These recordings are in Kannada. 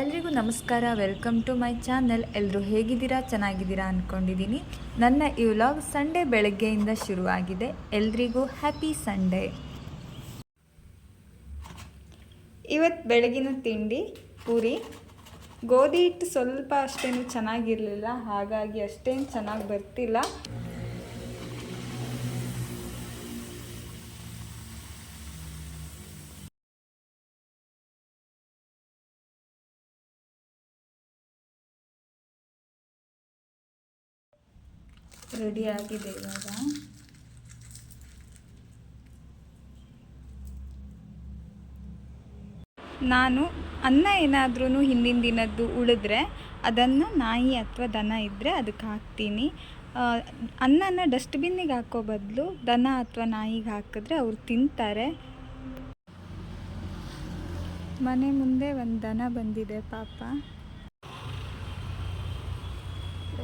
ಎಲ್ರಿಗೂ ನಮಸ್ಕಾರ. ವೆಲ್ಕಮ್ ಟು ಮೈ ಚಾನೆಲ್ ಎಲ್ಲರೂ ಹೇಗಿದ್ದೀರಾ? ಚೆನ್ನಾಗಿದ್ದೀರಾ ಅಂದ್ಕೊಂಡಿದ್ದೀನಿ ನನ್ನ ಈ ವ್ಲಾಗ್ ಸಂಡೇ ಬೆಳಗ್ಗೆಯಿಂದ ಶುರುವಾಗಿದೆ. ಎಲ್ರಿಗೂ ಹ್ಯಾಪಿ ಸಂಡೇ ಇವತ್ತು ಬೆಳಗಿನ ತಿಂಡಿ, ಪೂರಿ. ಗೋಧಿ ಹಿಟ್ಟು ಸ್ವಲ್ಪ ಅಷ್ಟೇನು ಚೆನ್ನಾಗಿರಲಿಲ್ಲ. ಹಾಗಾಗಿ ಅಷ್ಟೇನು ಚೆನ್ನಾಗಿ ಬರ್ತಿಲ್ಲ. ರೆಡಿ ಆಗಿದೆ ಇವಾಗ. ನಾನು ಅನ್ನ ಏನಾದ್ರೂ ಹಿಂದಿನ ದಿನದ್ದು ಉಳಿದ್ರೆ ಅದನ್ನು ನಾಯಿ ಅಥವಾ ದನ ಇದ್ದರೆ ಅದಕ್ಕೆ ಹಾಕ್ತೀನಿ. ಅನ್ನನ ಡಸ್ಟ್ಬಿನ್ನಿಗೆ ಹಾಕೋ ಬದಲು ದನ ಅಥವಾ ನಾಯಿಗೆ ಹಾಕಿದ್ರೆ ಅವ್ರು ತಿಂತಾರೆ. ಮನೆ ಮುಂದೆ ಒಂದು ದನ ಬಂದಿದೆ ಪಾಪ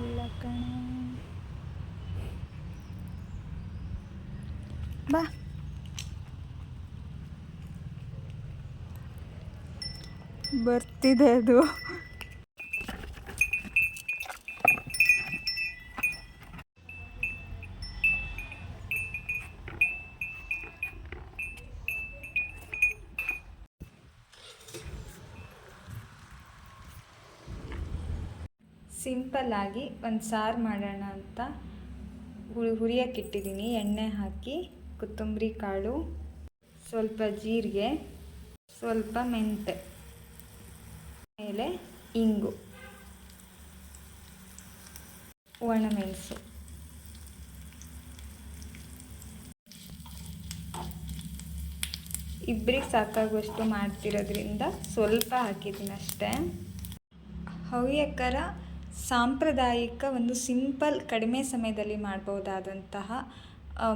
ಎಲ್ಲ ಕಣ ಬಾ ಬರ್ತಿದೆ ಅದು. ಸಿಂಪಲ್ ಆಗಿ ಒಂದು ಸಾರು ಮಾಡೋಣ ಅಂತ ಹುರಿ ಹುರಿಯೋಕ್ಕಿಟ್ಟಿದ್ದೀನಿ ಎಣ್ಣೆ ಹಾಕಿ. ಕೊತ್ತಂಬರಿ ಕಾಳು, ಸ್ವಲ್ಪ ಜೀರಿಗೆ, ಸ್ವಲ್ಪ ಮೆಂತೆ ಮೇಲೆ ಇಂಗು, ಒಣಮೆಣಸು. ಇಬ್ಬರಿಗೆ ಸಾಕಾಗುವಷ್ಟು ಮಾಡ್ತಿರೋದ್ರಿಂದ ಸ್ವಲ್ಪ ಹಾಕಿದ್ದೀನಿ ಅಷ್ಟೇ. ಹವ್ಯಕರ, ಸಾಂಪ್ರದಾಯಿಕ, ಒಂದು ಸಿಂಪಲ್, ಕಡಿಮೆ ಸಮಯದಲ್ಲಿ ಮಾಡ್ಬೋದಾದಂತಹ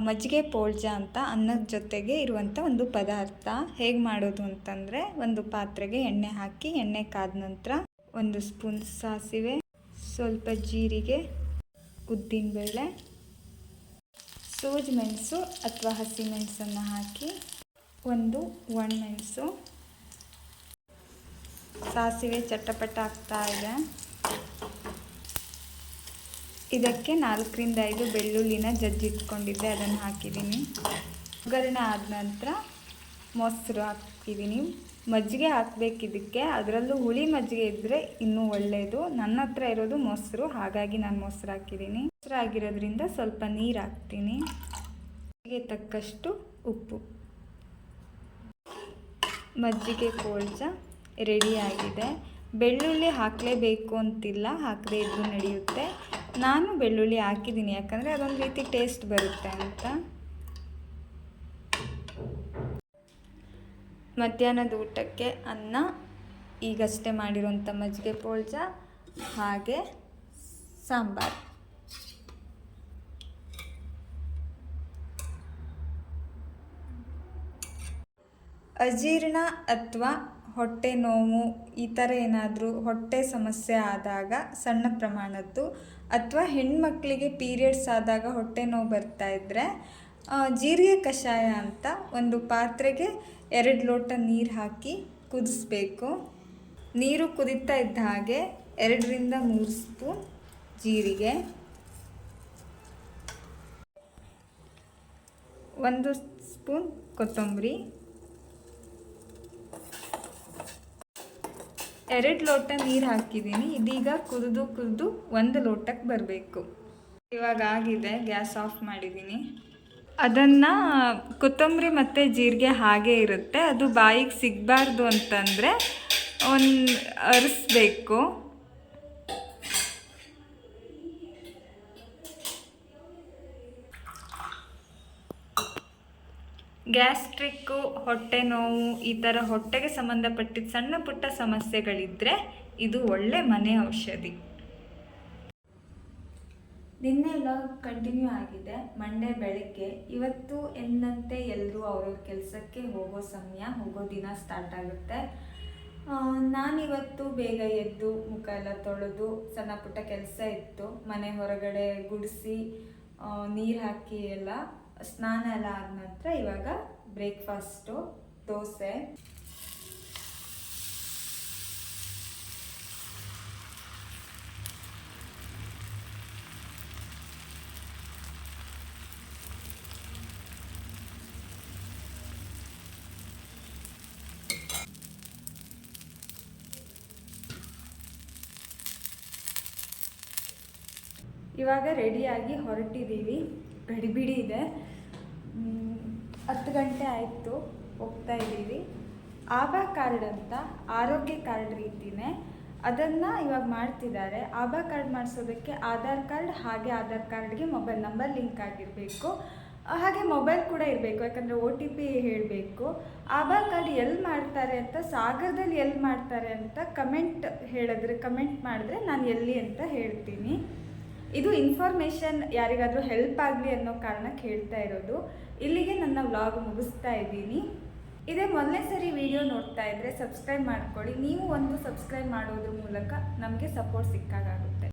ಮಜ್ಜಿಗೆ ಪೋಳ್ಜ ಅಂತ ಅನ್ನದ ಜೊತೆಗೆ ಇರುವಂಥ ಒಂದು ಪದಾರ್ಥ. ಹೇಗೆ ಮಾಡೋದು ಅಂತಂದರೆ ಒಂದು ಪಾತ್ರೆಗೆ ಎಣ್ಣೆ ಹಾಕಿ, ಎಣ್ಣೆ ಕಾದ ನಂತರ ಒಂದು ಸ್ಪೂನ್ ಸಾಸಿವೆ, ಸ್ವಲ್ಪ ಜೀರಿಗೆ, ಉದ್ದಿನಬೇಳೆ, ಸೂಜಿ ಮೆಣಸು ಅಥವಾ ಹಸಿ ಮೆಣಸನ್ನು ಹಾಕಿ ಒಂದು ಒಣಮೆಣಸು ಸಾಸಿವೆ ಚಟಪಟ ಆಗ್ತಾ ಇದೆ. ಇದಕ್ಕೆ ನಾಲ್ಕರಿಂದ ಐದು ಬೆಳ್ಳುಳ್ಳಿನ ಜಜ್ಜಿಟ್ಕೊಂಡಿದ್ದೆ, ಅದನ್ನು ಹಾಕಿದ್ದೀನಿ. ಒಗ್ಗರಣೆ ಆದ ನಂತರ ಮೊಸರು ಹಾಕಿದ್ದೀನಿ ಮಜ್ಜಿಗೆ ಹಾಕಬೇಕು ಇದಕ್ಕೆ ಅದರಲ್ಲೂ ಹುಳಿ ಮಜ್ಜಿಗೆ ಇದ್ದರೆ ಇನ್ನೂ ಒಳ್ಳೆಯದು ನನ್ನ ಹತ್ರ ಇರೋದು ಮೊಸರು, ಹಾಗಾಗಿ ನಾನು ಮೊಸರು ಹಾಕಿದ್ದೀನಿ. ಮೊಸರು ಆಗಿರೋದ್ರಿಂದ ಸ್ವಲ್ಪ ನೀರು ಹಾಕ್ತೀನಿ. ಮಜ್ಜಿಗೆ ತಕ್ಕಷ್ಟು ಉಪ್ಪು. ಮಜ್ಜಿಗೆ ಕೋಳ್ಜ ರೆಡಿಯಾಗಿದೆ ಬೆಳ್ಳುಳ್ಳಿ ಹಾಕಲೇಬೇಕು ಅಂತಿಲ್ಲ, ಹಾಕದೇ ಇದ್ರೂ ನಡೆಯುತ್ತೆ. ನಾನು ಬೆಳ್ಳುಳ್ಳಿ ಹಾಕಿದ್ದೀನಿ, ಯಾಕಂದರೆ ಅದೊಂದು ರೀತಿ ಟೇಸ್ಟ್ ಬರುತ್ತೆ ಅಂತ. ಮಧ್ಯಾಹ್ನದ ಊಟಕ್ಕೆ ಅನ್ನ, ಈಗಷ್ಟೇ ಮಾಡಿರುವಂಥ ಮಜ್ಜಿಗೆ ಪೋಳ್ಜ, ಹಾಗೆ ಸಾಂಬಾರು. ಅಜೀರ್ಣ ಅಥವಾ ಹೊಟ್ಟೆ ನೋವು ಈ ಥರ ಏನಾದರೂ ಹೊಟ್ಟೆ ಸಮಸ್ಯೆ ಆದಾಗ, ಸಣ್ಣ ಪ್ರಮಾಣದ್ದು ಅಥವಾ ಹೆಣ್ಮಕ್ಳಿಗೆ ಪೀರಿಯಡ್ಸ್ ಆದಾಗ ಹೊಟ್ಟೆ ನೋವು ಬರ್ತಾ ಇದ್ದರೆ ಜೀರಿಗೆ ಕಷಾಯ ಅಂತ ಒಂದು ಪಾತ್ರೆಗೆ ಎರಡು ಲೋಟ ನೀರು ಹಾಕಿ ಕುದಿಸ್ಬೇಕು. ನೀರು ಕುದೀತಾ ಇದ್ದ ಹಾಗೆ ಎರಡರಿಂದ ಮೂರು ಸ್ಪೂನ್ ಜೀರಿಗೆ. ಒಂದು ಸ್ಪೂನ್ ಕೊತ್ತಂಬರಿ. ಎರಡು ಲೋಟ ನೀರು ಹಾಕಿದ್ದೀನಿ ಇದೀಗ ಕುದಿದು ಕುದಿದು ಒಂದು ಲೋಟಕ್ಕೆ ಬರಬೇಕು. ಇವಾಗ ಆಗಿದೆ, ಗ್ಯಾಸ್ ಆಫ್ ಮಾಡಿದ್ದೀನಿ ಅದನ್ನು ಕೊತ್ತಂಬರಿ ಮತ್ತು ಜೀರಿಗೆ ಹಾಗೆ ಇರುತ್ತೆ. ಅದು ಬಾಯಿಗೆ ಸಿಗಬಾರ್ದು ಅಂತಂದರೆ ಒಂದು ಅರಿಸ್ಬೇಕು. ಗ್ಯಾಸ್ಟ್ರಿಕ್ಕು, ಹೊಟ್ಟೆ ನೋವು, ಈ ಥರ ಹೊಟ್ಟೆಗೆ ಸಂಬಂಧಪಟ್ಟಿದ್ದ ಸಣ್ಣ ಪುಟ್ಟ ಸಮಸ್ಯೆಗಳಿದ್ದರೆ ಇದು ಒಳ್ಳೆ ಮನೆ ಔಷಧಿ. ನಿನ್ನೆ ವ್ಲಾಗ್ ಕಂಟಿನ್ಯೂ ಆಗಿದೆ. ಮಂಡೇ ಬೆಳಿಗ್ಗೆ ಇವತ್ತು ಎಂದಂತೆ ಎಲ್ಲರೂ ಅವ್ರವ್ರ ಕೆಲಸಕ್ಕೆ ಹೋಗೋ ಸಮಯ, ಹೋಗೋ ದಿನ ಸ್ಟಾರ್ಟ್ ಆಗುತ್ತೆ. ನಾನಿವತ್ತು ಬೇಗ ಎದ್ದು ಮುಖ ಎಲ್ಲ ತೊಳೆದು ಸಣ್ಣ ಪುಟ್ಟ ಕೆಲಸ ಇತ್ತು. ಮನೆ ಹೊರಗಡೆ ಗುಡಿಸಿ ನೀರು ಹಾಕಿ ಎಲ್ಲ ಸ್ನಾನ ಎಲ್ಲ ಆದ ನಂತರ ಇವಾಗ ಬ್ರೇಕ್ಫಾಸ್ಟು ದೋಸೆ. ಇವಾಗ ರೆಡಿಯಾಗಿ ಹೊರಟಿದ್ದೀವಿ. ಗಡಿಬಿಡಿ ಇದೆ. ಹತ್ತು ಗಂಟೆ ಆಯಿತು, ಹೋಗ್ತಾ ಇದ್ದೀವಿ. ಆಭಾ ಕಾರ್ಡ್ ಅಂತ ಆರೋಗ್ಯ ಕಾರ್ಡ್ ರೀತಿನೇ ಅದನ್ನು ಇವಾಗ ಮಾಡ್ತಿದ್ದಾರೆ. ಆಭಾ ಕಾರ್ಡ್ ಮಾಡಿಸೋದಕ್ಕೆ ಆಧಾರ್ ಕಾರ್ಡ್, ಹಾಗೆ ಆಧಾರ್ ಕಾರ್ಡ್ಗೆ ಮೊಬೈಲ್ ನಂಬರ್ ಲಿಂಕ್ ಆಗಿರಬೇಕು. ಹಾಗೆ ಮೊಬೈಲ್ ಕೂಡ ಇರಬೇಕು, ಯಾಕಂದರೆ ಒ ಟಿ ಪಿ ಹೇಳಬೇಕು. ಆಭಾ ಕಾರ್ಡ್ ಎಲ್ಲಿ ಮಾಡ್ತಾರೆ ಅಂತ, ಸಾಗರದಲ್ಲಿ ಎಲ್ಲಿ ಮಾಡ್ತಾರೆ ಅಂತ ಕಮೆಂಟ್ ಹೇಳಿದ್ರೆ, ಕಮೆಂಟ್ ಮಾಡಿದ್ರೆ ನಾನು ಎಲ್ಲಿ ಅಂತ ಹೇಳ್ತೀನಿ. ಇದು ಇನ್ಫಾರ್ಮೇಷನ್ ಯಾರಿಗಾದರೂ ಹೆಲ್ಪ್ ಆಗಲಿ ಅನ್ನೋ ಕಾರಣ ಕೇಳ್ತಾ ಇರೋದು. ಇಲ್ಲಿಗೆ ನನ್ನ ವ್ಲಾಗ್ ಮುಗಿಸ್ತಾ ಇದ್ದೀನಿ. ಇದೇ ಮೊದಲನೇ ಸರಿ ವಿಡಿಯೋ ನೋಡ್ತಾ ಇದ್ದರೆ ಸಬ್ಸ್ಕ್ರೈಬ್ ಮಾಡ್ಕೊಳ್ಳಿ. ನೀವು ಒಂದು ಸಬ್ಸ್ಕ್ರೈಬ್ ಮಾಡೋದ್ರ ಮೂಲಕ ನಮಗೆ ಸಪೋರ್ಟ್ ಸಿಕ್ಕಾಗುತ್ತೆ